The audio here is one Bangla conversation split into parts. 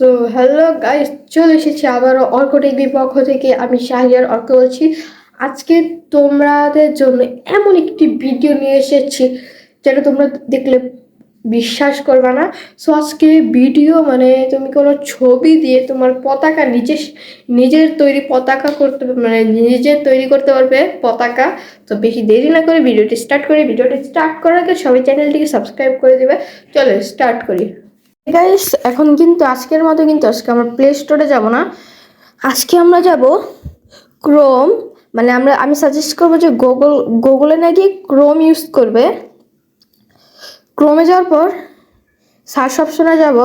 তো হ্যালো গাইস চলে এসেছি আবারও অর্ক টিভির পক্ষ থেকে। আমি শাহিয়ার অর্ক বলছি। আজকে তোমাদের জন্য এমন একটি ভিডিও নিয়ে এসেছি যেটা তোমরা দেখলে বিশ্বাস করবে না। সো আজকে ভিডিও মানে তুমি কোনো ছবি দিয়ে তোমার পতাকা নিজে, নিজের তৈরি পতাকা করতে মানে নিজে তৈরি করতে পারবে পতাকা। তো বেশি দেরি না করে ভিডিওটি স্টার্ট করি ভিডিওটি স্টার্ট করার আগে সবাই চ্যানেলটিকে সাবস্ক্রাইব করে দেবে। চলো স্টার্ট করি। গাইস এখন কিন্তু আজকের মতো কিন্তু আজকে আমরা প্লে স্টোরে যাব না। আজকে আমরা যাব ক্রোম মানে আমরা, আমি সাজেস্ট করব যে গুগল গুগলে নাকি ক্রোম ইউজ করবে। ক্রোমে যাওয়ার পর সার্চ অপশনে যাব।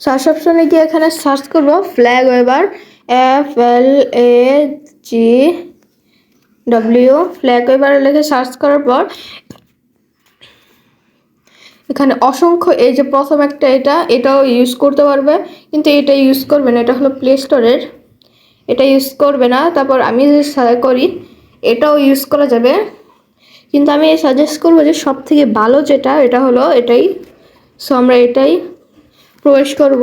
সার্চ অপশনে গিয়ে এখানে সার্চ করব flag waver F L A G W flag waver লিখে সার্চ করার পর এখানে অসংখ্য, এই যে প্রথম একটা এটা, এটাও ইউজ করতে পারবে। কিন্তু এটা ইউজ করবে না, এটা হলো প্লে স্টোরের এটা ইউজ করবে না, তারপর আমি যে করি, এটাও ইউজ করা যাবে। কিন্তু আমি সাজেস্ট করব যে সব থেকে ভালো যেটা, এটা হলো এটাই। সো আমরা এটাই প্রবেশ করব।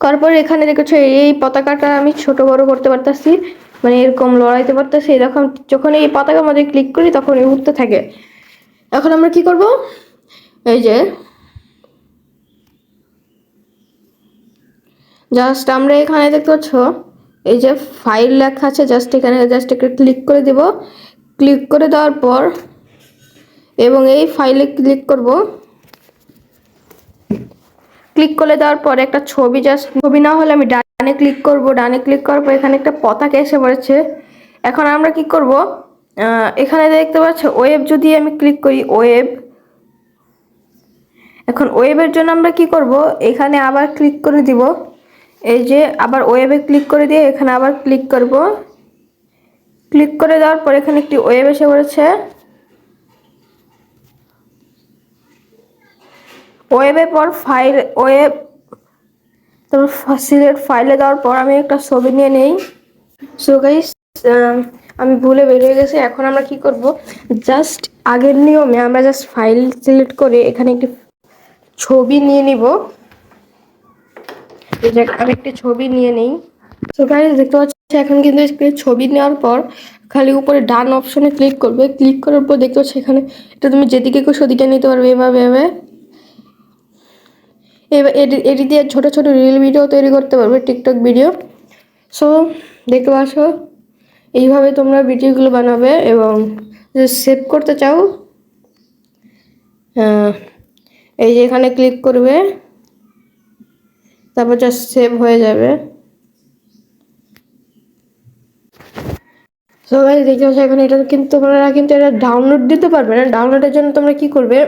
তারপর এখানে দেখেছ, এই পতাকাটা আমি ছোট বড় করতে পারতাছি। মানে এরকম লড়াইতে পারতাছি। এরকম যখন এই পতাকার মধ্যে ক্লিক করি, তখন উঠতে থাকে। এখন আমরা কি করব? এই যে জাস্ট আমরা এখানে দেখতে পাচ্ছ, এই যে ফাইল লেখা আছে জাস্ট এখানে জাস্ট একটা ক্লিক করে দেব। ক্লিক করে দেওয়ার পর, এবং এই ফাইলে ক্লিক করব। ক্লিক করে দেওয়ার পর একটা ছবি জাস্ট ছবি না হলে আমি ডানে ক্লিক করব। ডানে ক্লিক করার পর এখানে একটা পতাকা এসে পড়েছে। এখন আমরা কি করব? এখানে দেখতে পাচ্ছ, ওয়েব যদি আমি ক্লিক করি, ওয়েব। এখন ওয়েবের জন্য আমরা কি করব? এখানে আবার ক্লিক করে দিব। এই যে, আবার ওয়েবে ক্লিক করে দিয়ে এখানে আবার ক্লিক করব। ক্লিক করে দেওয়ার পর এখানে একটি ওয়েব এসে পড়েছে। ওয়েবের পর ফাইল, ওয়েব, তারপর সিলেক্ট ফাইলে দেওয়ার পর আমি একটা ছবি নিয়ে নেই। সো গাইস আমি ভুলে বেরিয়ে গেছি, এখন আমরা কি করব? জাস্ট আগের নিয়মে আমরা জাস্ট ফাইল সিলেক্ট করে এখানে একটি ছবি নিয়ে নিব। আমি একটি ছবি নিয়ে নেই। তো দেখতে পাচ্ছি, এখন কিন্তু ছবি নেওয়ার পর খালি উপরে ডান অপশনে ক্লিক করবে। ক্লিক করার পর দেখতে পাচ্ছি, এখানে এটা তুমি যেদিকে খুশি সেদিকে নিতে পারবে এভাবে এভাবে। এবার এডি দিয়ে ছোটো ছোটো রিল ভিডিও তৈরি করতে পারবে টিকটক ভিডিও সো দেখতে পাচ্ছ এইভাবে তোমরা ভিডিওগুলো বানাবে এবং সেভ করতে চাও এই যে এখানে ক্লিক করবে, তারপর জাস্ট সেভ হয়ে যাবে। সো গাইস দেখতে এখন এটা কিন্তু তোমরা কিন্তু এটা ডাউনলোড দিতে পারবে না। ডাউনলোডের জন্য তোমরা কি করবে,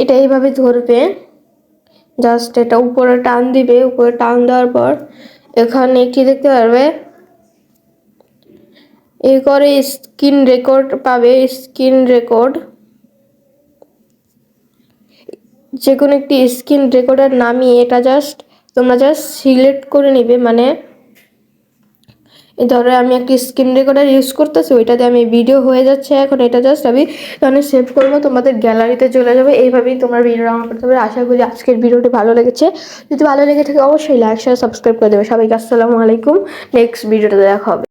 এটা এইভাবে ধরবে। জাস্ট এটা উপরে টান দিবে, উপরে টান দেওয়ার পর এখানে কি দেখতে পারবে করে স্ক্রিন রেকর্ড পাবে, স্ক্রিন রেকর্ড। যে কোনো একটি স্ক্রিন রেকর্ডার নামিয়ে এটা জাস্ট তোমরা জাস্ট সিলেক্ট করে নিবে মানে ধরো আমি একটি স্ক্রিন রেকর্ডার ইউজ করতেছি, ওইটাতে আমি ভিডিও হয়ে যাচ্ছে এখন, এটা জাস্ট আমি এখানে সেভ করব, তোমাদের গ্যালারিতে চলে যাবে, এইভাবেই তোমরা ভিডিও ডাউনলোড করতে পারবে আশা করি আজকের ভিডিওটি ভালো লেগেছে। যদি ভালো লেগে থাকে অবশ্যই লাইক শেয়ার সাবস্ক্রাইব করে দেবে সবাইকে। আসসালামু আলাইকুম নেক্সট ভিডিওটা দেখা হবে।